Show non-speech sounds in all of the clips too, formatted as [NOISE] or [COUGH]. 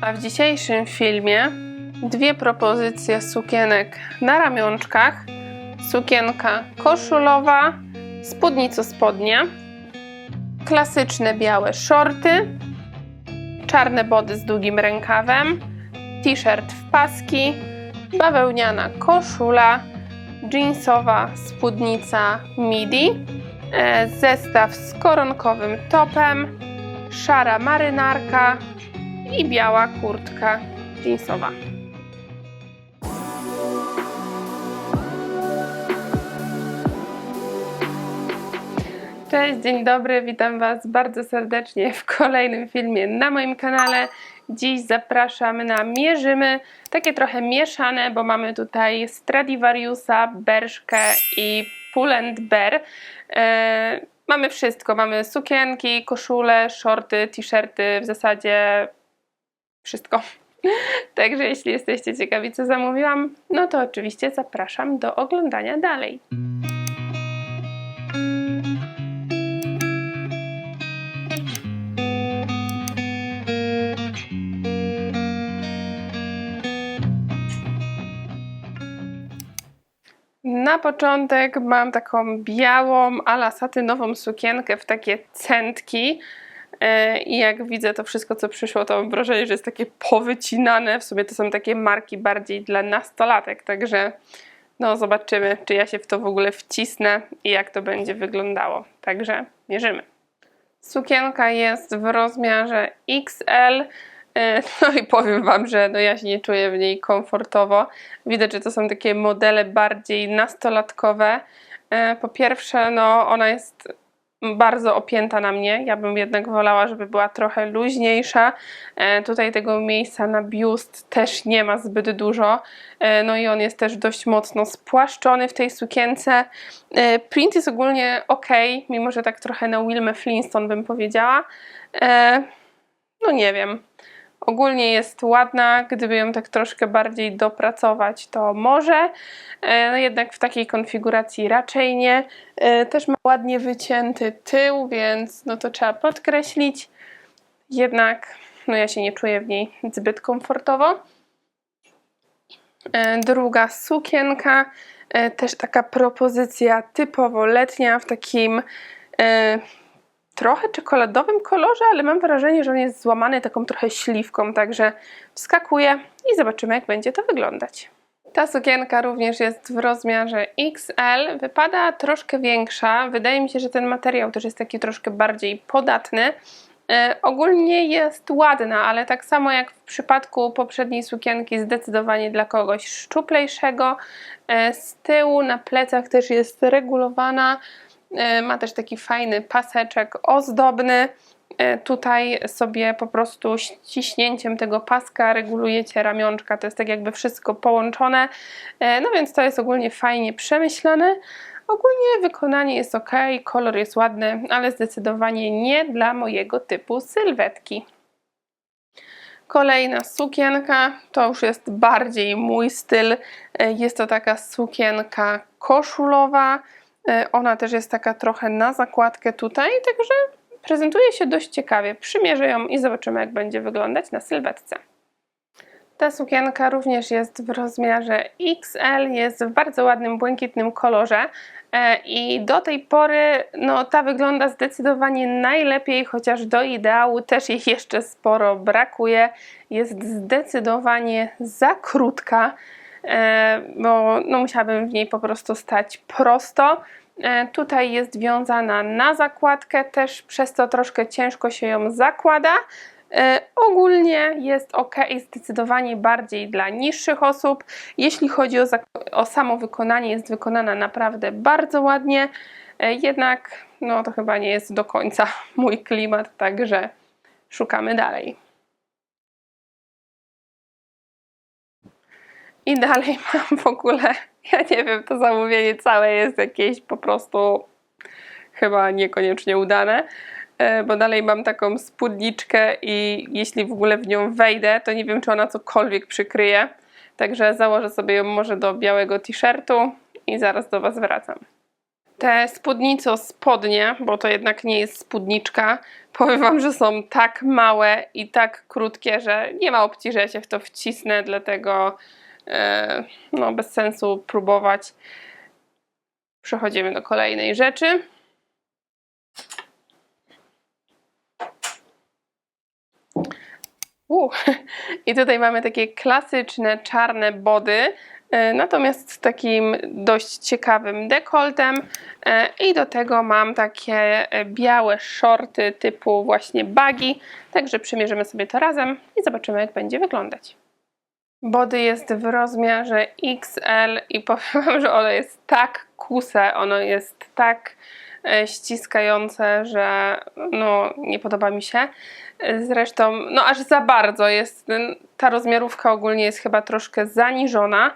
A w dzisiejszym filmie dwie propozycje sukienek na ramionczkach. Sukienka koszulowa, spódnico spodnie, klasyczne białe shorty, czarne body z długim rękawem, t-shirt w paski, bawełniana koszula, jeansowa spódnica midi, e, zestaw z koronkowym topem, szara marynarka i biała kurtka jeansowa. Cześć, dzień dobry, witam Was bardzo serdecznie w kolejnym filmie na moim kanale. Dziś zapraszam na mierzymy, takie trochę mieszane, bo mamy tutaj Stradivariusa, Berszkę i Pull Bear. E, mamy wszystko, mamy sukienki, koszule, shorty, t-shirty, w zasadzie wszystko. [LAUGHS] Także jeśli jesteście ciekawi, co zamówiłam, no to oczywiście zapraszam do oglądania dalej. Na początek mam taką białą, ala satynową sukienkę w takie centki. E, I jak widzę to wszystko, co przyszło, to mam wrażenie, że jest takie powycinane. W sumie to są takie marki bardziej dla nastolatek, także no zobaczymy, czy ja się w to w ogóle wcisnę i jak to będzie wyglądało. Także mierzymy. Sukienka jest w rozmiarze XL. E, [LAUGHS] No i powiem Wam, że no ja się nie czuję w niej komfortowo. Widać, że to są takie modele bardziej nastolatkowe. E, Po pierwsze, no ona jest bardzo opięta na mnie. Ja bym jednak wolała, żeby była trochę luźniejsza. E, Tutaj tego miejsca na biust też nie ma zbyt dużo. E, No i on jest też dość mocno spłaszczony w tej sukience. E, Print jest ogólnie ok, mimo że tak trochę na Wilmę Flintstone bym powiedziała. E, No nie wiem. Ogólnie jest ładna, gdyby ją tak troszkę bardziej dopracować, to może. E, No jednak w takiej konfiguracji raczej nie. E, Też ma ładnie wycięty tył, więc no to trzeba podkreślić. Jednak no ja się nie czuję w niej zbyt komfortowo. E, Druga sukienka, też taka propozycja typowo letnia w takim trochę czekoladowym kolorze, ale mam wrażenie, że on jest złamany taką trochę śliwką, także wskakuję i zobaczymy, jak będzie to wyglądać. Ta sukienka również jest w rozmiarze XL, wypada troszkę większa. Wydaje mi się, że ten materiał też jest taki troszkę bardziej podatny. E, ogólnie jest ładna, ale tak samo jak w przypadku poprzedniej sukienki, zdecydowanie dla kogoś szczuplejszego. E, z tyłu na plecach też jest regulowana. E, Ma też taki fajny paseczek ozdobny. E, Tutaj sobie po prostu ściśnięciem tego paska regulujecie ramionczka. To jest tak jakby wszystko połączone. E, No więc to jest ogólnie fajnie przemyślane. Ogólnie wykonanie jest ok, kolor jest ładny, ale zdecydowanie nie dla mojego typu sylwetki. Kolejna sukienka to już jest bardziej mój styl. Jest to taka sukienka koszulowa. E, Ona też jest taka trochę na zakładkę tutaj, także prezentuje się dość ciekawie. Przymierzę ją i zobaczymy, jak będzie wyglądać na sylwetce. Ta sukienka również jest w rozmiarze XL, jest w bardzo ładnym błękitnym kolorze e, i do tej pory no, ta wygląda zdecydowanie najlepiej, chociaż do ideału też jej jeszcze sporo brakuje. Jest zdecydowanie za krótka, bo no, musiałabym w niej po prostu stać prosto. E, Tutaj jest wiązana na zakładkę, też przez to troszkę ciężko się ją zakłada. E, Ogólnie jest ok, zdecydowanie bardziej dla niższych osób. Jeśli chodzi o, o samo wykonanie, jest wykonana naprawdę bardzo ładnie. E, Jednak no to chyba nie jest do końca [LAUGHS] mój klimat, także szukamy dalej. I dalej [LAUGHS] mam w ogóle, ja nie wiem, to zamówienie całe jest jakieś po prostu chyba niekoniecznie udane, e, bo dalej mam taką spódniczkę i jeśli w ogóle w nią wejdę, to nie wiem, czy ona cokolwiek przykryje. Także założę sobie ją może do białego t-shirtu i zaraz do Was wracam. Te spódnico spodnie, bo to jednak nie jest spódniczka, [LAUGHS] powiem Wam, że są tak małe i tak krótkie, że nie ma opcji, że ja się w to wcisnę, dlatego no, bez sensu próbować. Przechodzimy do kolejnej rzeczy. U. [LAUGHS] I tutaj mamy takie klasyczne czarne body, e, natomiast z takim dość ciekawym dekoltem e, i do tego mam takie e, białe shorty typu właśnie baggy, także przymierzymy sobie to razem i zobaczymy jak będzie wyglądać. Body jest w rozmiarze XL i powiem wam, że ono jest tak kuse, ono jest tak e, ściskające, że no nie podoba mi się. Zresztą, no aż za bardzo jest, ta rozmiarówka ogólnie jest chyba troszkę zaniżona.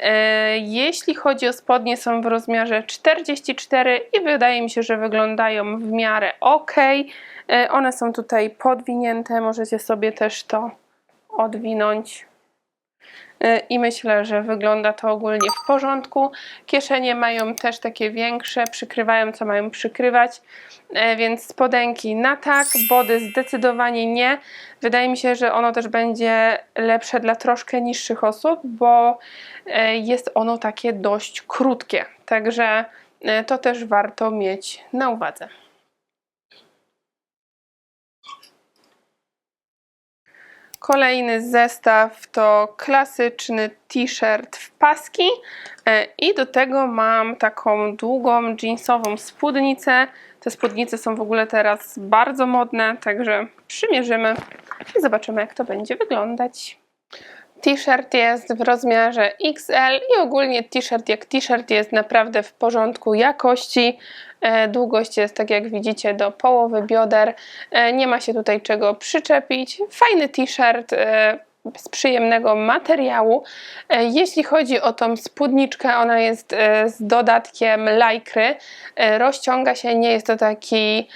E, Jeśli chodzi o spodnie, są w rozmiarze 44 i wydaje mi się, że wyglądają w miarę ok. E, One są tutaj podwinięte, możecie sobie też to odwinąć i myślę, że wygląda to ogólnie w porządku. Kieszenie mają też takie większe, przykrywają co mają przykrywać, E, więc spodenki na tak, body zdecydowanie nie. Wydaje mi się, że ono też będzie lepsze dla troszkę niższych osób, bo e, jest ono takie dość krótkie, także e, to też warto mieć na uwadze. Kolejny zestaw to klasyczny t-shirt w paski e, i do tego mam taką długą jeansową spódnicę. Te spódnice są w ogóle teraz bardzo modne, także przymierzymy i zobaczymy jak to będzie wyglądać. T-shirt jest w rozmiarze XL i ogólnie t-shirt jak t-shirt jest naprawdę w porządku jakości. E, Długość jest tak jak widzicie do połowy bioder. E, Nie ma się tutaj czego przyczepić. Fajny t-shirt e, z przyjemnego materiału. E, Jeśli chodzi o tą spódniczkę, ona jest e, z dodatkiem lajkry. E, Rozciąga się, nie jest to taki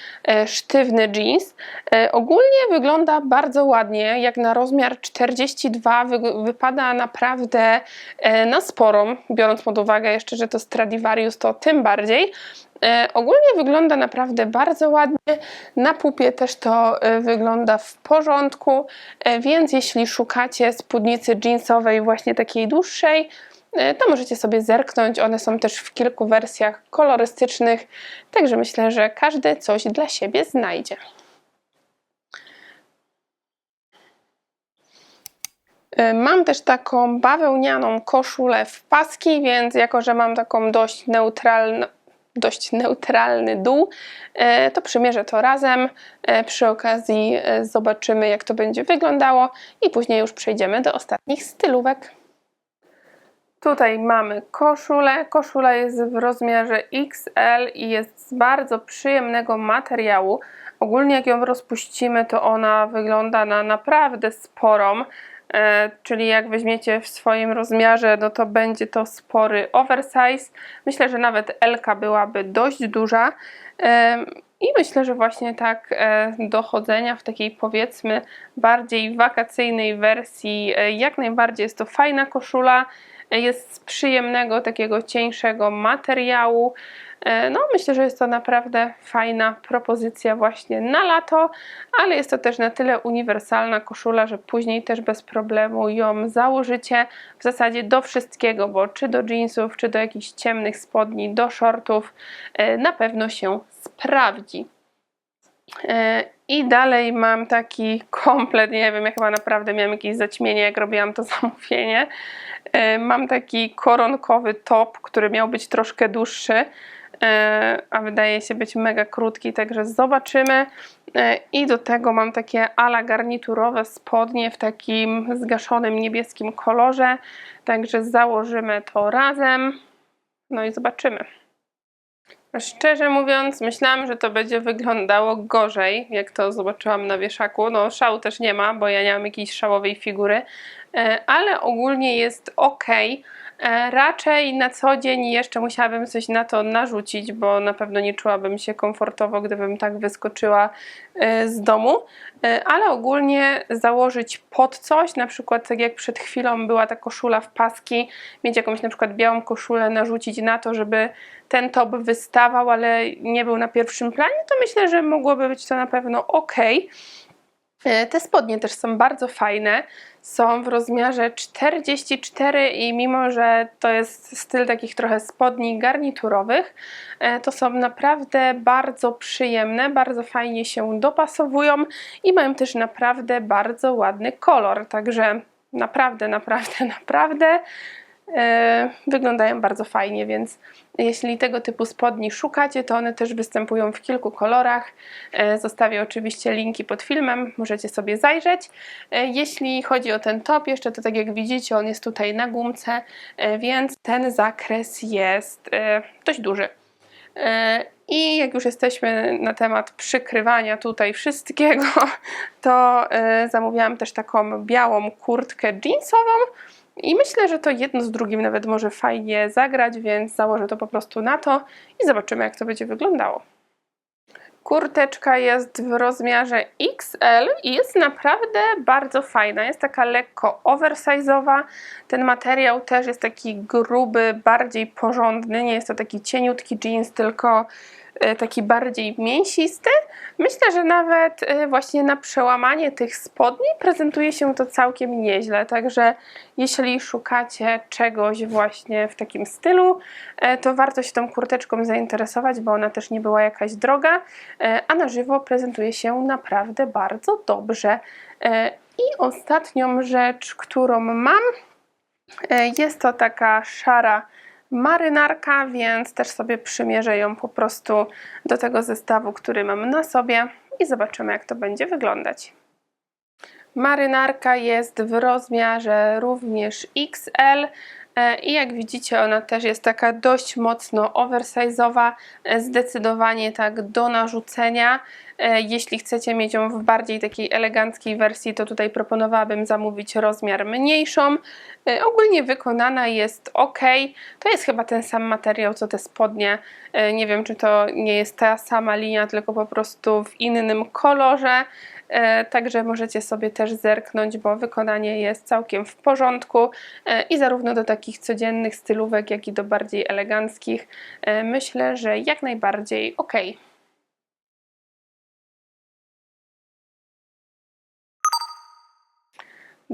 sztywny jeans. Ogólnie wygląda bardzo ładnie, jak na rozmiar 42 wy- wypada naprawdę na sporą, biorąc pod uwagę jeszcze, że to Stradivarius, to tym bardziej. E, Ogólnie wygląda naprawdę bardzo ładnie. Na pupie też to e, wygląda w porządku, e, więc jeśli szukacie spódnicy jeansowej właśnie takiej dłuższej, to możecie sobie zerknąć. One są też w kilku wersjach kolorystycznych, także myślę, że każdy coś dla siebie znajdzie. Mam też taką bawełnianą koszulę w paski, więc jako, że mam taką dość neutralną, dość neutralny dół, e, to przymierzę to razem. E, Przy okazji e, zobaczymy, jak to będzie wyglądało i później już przejdziemy do ostatnich stylówek. Tutaj mamy koszulę. Koszula jest w rozmiarze XL i jest z bardzo przyjemnego materiału. Ogólnie jak ją rozpuścimy, to ona wygląda na naprawdę sporą. E, czyli jak weźmiecie w swoim rozmiarze, no to będzie to spory oversize. Myślę, że nawet Elka byłaby dość duża. Em, I myślę, że właśnie tak e, do chodzenia w takiej powiedzmy bardziej wakacyjnej wersji, e, jak najbardziej jest to fajna koszula. E, Jest z przyjemnego, takiego cieńszego materiału. E, No, myślę, że jest to naprawdę fajna propozycja właśnie na lato, ale jest to też na tyle uniwersalna koszula, że później też bez problemu ją założycie w zasadzie do wszystkiego, bo czy do jeansów, czy do jakichś ciemnych spodni, do shortów e, na pewno się sprawdzi. E, I dalej mam taki komplet, nie wiem, ja chyba naprawdę miałam jakieś zaćmienie, jak robiłam to [LAUGHS] zamówienie. Mam taki koronkowy top, który miał być troszkę dłuższy, a wydaje się być mega krótki, także zobaczymy. E, I do tego mam takie ala garniturowe spodnie w takim zgaszonym niebieskim kolorze, także założymy to razem. No i zobaczymy. Szczerze mówiąc, myślałam, że to będzie wyglądało gorzej, jak to zobaczyłam na wieszaku. No, szału też nie ma, bo ja nie mam jakiejś szałowej figury, e, ale ogólnie jest ok. E, Raczej na co dzień jeszcze musiałabym coś na to narzucić, bo na pewno nie czułabym się komfortowo, gdybym tak wyskoczyła e, z domu, E, ale ogólnie założyć pod coś, na przykład tak jak przed chwilą była ta koszula w paski, mieć jakąś na przykład białą koszulę, narzucić na to, żeby ten top wystawał, ale nie był na pierwszym planie, to myślę, że mogłoby być to na pewno ok. Te spodnie też są bardzo fajne. Są w rozmiarze 44 i mimo, że to jest styl takich trochę spodni garniturowych, e, to są naprawdę bardzo przyjemne, bardzo fajnie się dopasowują i mają też naprawdę bardzo ładny kolor. Także naprawdę, naprawdę, naprawdę wyglądają bardzo fajnie, więc jeśli tego typu spodni szukacie, to one też występują w kilku kolorach. E, Zostawię oczywiście linki pod filmem, możecie sobie zajrzeć. E, Jeśli chodzi o ten top, jeszcze to tak jak widzicie, on jest tutaj na gumce, e, więc ten zakres jest e, dość duży. E, I jak już jesteśmy na temat przykrywania tutaj wszystkiego, [LAUGHS] to e, zamówiłam też taką białą kurtkę jeansową. I myślę, że to jedno z drugim nawet może fajnie zagrać, więc założę to po prostu na to i zobaczymy, jak to będzie wyglądało. Kurteczka jest w rozmiarze XL i jest naprawdę bardzo fajna. Jest taka lekko oversize'owa. Ten materiał też jest taki gruby, bardziej porządny. Nie jest to taki cieniutki jeans, tylko taki bardziej mięsisty. Myślę, że nawet e, właśnie na przełamanie tych spodni prezentuje się to całkiem nieźle. Także jeśli szukacie czegoś właśnie w takim stylu, e, to warto się tą kurteczką zainteresować, bo ona też nie była jakaś droga, e, a na żywo prezentuje się naprawdę bardzo dobrze. E, I ostatnią rzecz, którą mam, e, jest to taka szara marynarka, więc też sobie przymierzę ją po prostu do tego zestawu, który mam na sobie i zobaczymy, jak to będzie wyglądać. Marynarka jest w rozmiarze również XL e, i jak widzicie ona też jest taka dość mocno oversize'owa, e, zdecydowanie tak do narzucenia. E, Jeśli chcecie mieć ją w bardziej takiej eleganckiej wersji, to tutaj proponowałabym zamówić rozmiar mniejszą. E, Ogólnie wykonana jest ok. To jest chyba ten sam materiał co te spodnie. E, Nie wiem, czy to nie jest ta sama linia, tylko po prostu w innym kolorze. Także możecie sobie też zerknąć, bo wykonanie jest całkiem w porządku i zarówno do takich codziennych stylówek, jak i do bardziej eleganckich myślę, że jak najbardziej ok.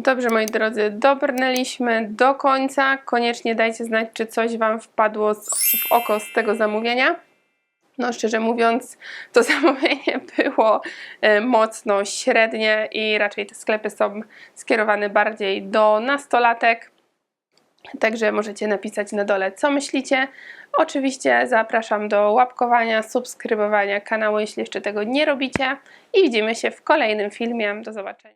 Dobrze, moi drodzy, dobrnęliśmy do końca. Koniecznie dajcie znać, czy coś Wam wpadło w oko z tego zamówienia. No, szczerze mówiąc, to [LAUGHS] zamówienie było e, mocno średnie i raczej te sklepy są skierowane bardziej do nastolatek. Także możecie napisać na dole, co myślicie. Oczywiście zapraszam do łapkowania, subskrybowania kanału, jeśli jeszcze tego nie robicie. I widzimy się w kolejnym filmie. Do zobaczenia.